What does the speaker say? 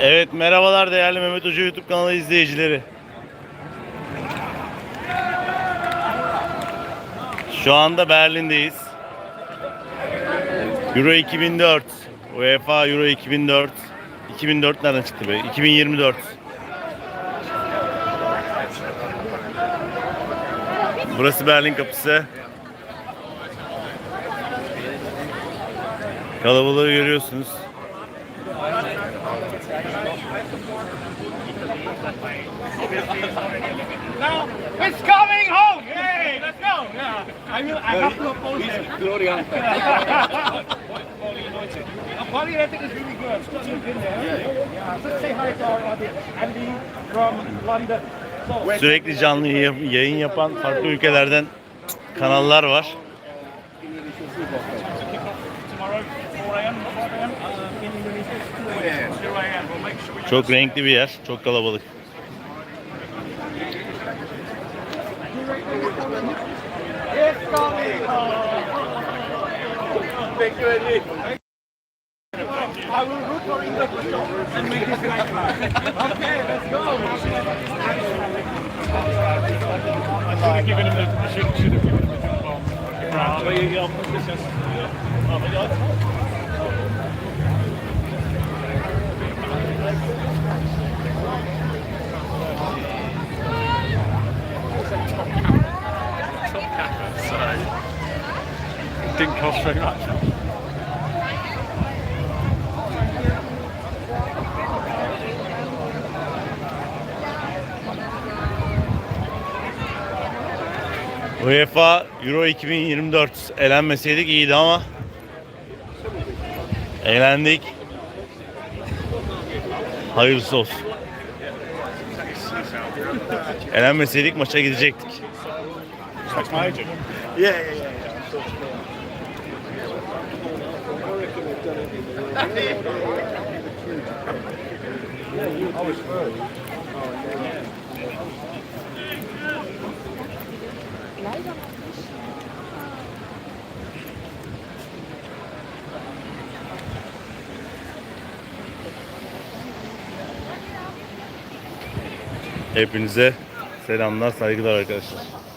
Evet merhabalar değerli Mehmet Hoca YouTube kanalı izleyicileri. Şu anda Berlin'deyiz. Euro 2004. UEFA Euro 2004. 2004 nereden çıktı be? 2024. Burası Berlin kapısı. Kalabalığı görüyorsunuz. Now it's coming home! Yay! Let's go! Yeah. I will. I have to oppose it. Gloria. Body ethic is really good. Scott, you've been there. Yeah. So say hi to our audience. Andy from London. Sürekli canlı yayın yapan farklı ülkelerden kanallar var. Çok renkli bir yer, çok kalabalık. It's coming Didn't cost very much. UEFA Euro 2024 elenmeseydik iyiydi ama elendik. Hayırlısı olsun. Elenmeseydik maça gidecektik. Yeah, yeah, yeah. Hepinize selamlar, saygılar arkadaşlar.